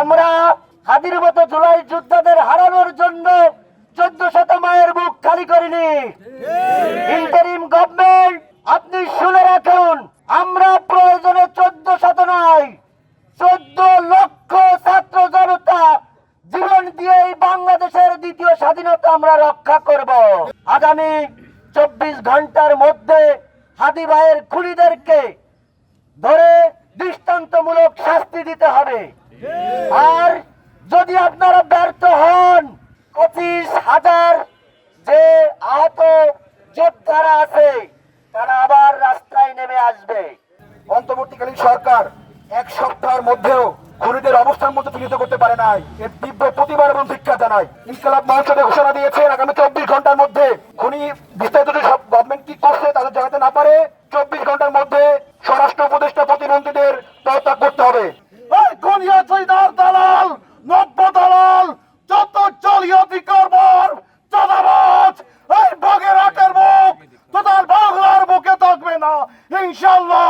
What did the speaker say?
আমরা হাদির মতো জুলাই যোদ্ধাদের হারানোর জন্য চোদ্দ শত মায়ের বুক খালি করিনি। ইন্টারিম গভর্নমেন্ট আপনি শুনে রাখুন, আমরা প্রয়োজনে চোদ্দ শত নয়, চোদ্দ লক্ষ ছাত্র জনতা জীবন দিয়ে এই বাংলাদেশের দ্বিতীয় স্বাধীনতা আমরা রক্ষা করব। আগামী চব্বিশ ঘণ্টার মধ্যে হাদি ভাইয়ের খুনিদেরকে ধরে দৃষ্টান্তমূলক শাস্তি দিতে হবে। আর যদি আপনারা ব্যর্থ হন, পঁচিশ হাজার যে আহত যোদ্ধারা আছে, তারা আবার রাস্তায় নেমে আসবে। অন্তর্বর্তীকালীন সরকার এক সপ্তাহের মধ্যেও খুনিদের অবস্থান মধ্যে তুলিত করতে পারে নাই। এর তীব্র প্রতিবার এবং ধিক্ষা জানায়। ইনকালাব মহাসদে ঘোষণা দিয়েছে, আগামী চব্বিশ ঘণ্টার মধ্যে খুনি বিস্তারিত সব গভর্নমেন্ট কি করছে তাদের জানাতে না পারে, চব্বিশ ঘণ্টার মধ্যে স্বরাষ্ট্র উপদেষ্টা প্রতিমন্ত্রীদের পদত্যাগ করতে হবে। দালাল, নব্য দালাল, যত জলিয়তি করবার চাঁদাবাজ, এই বাঘের আটের মুখ তোদের বাংলার বুকে থাকবে না ইনশাল্লাহ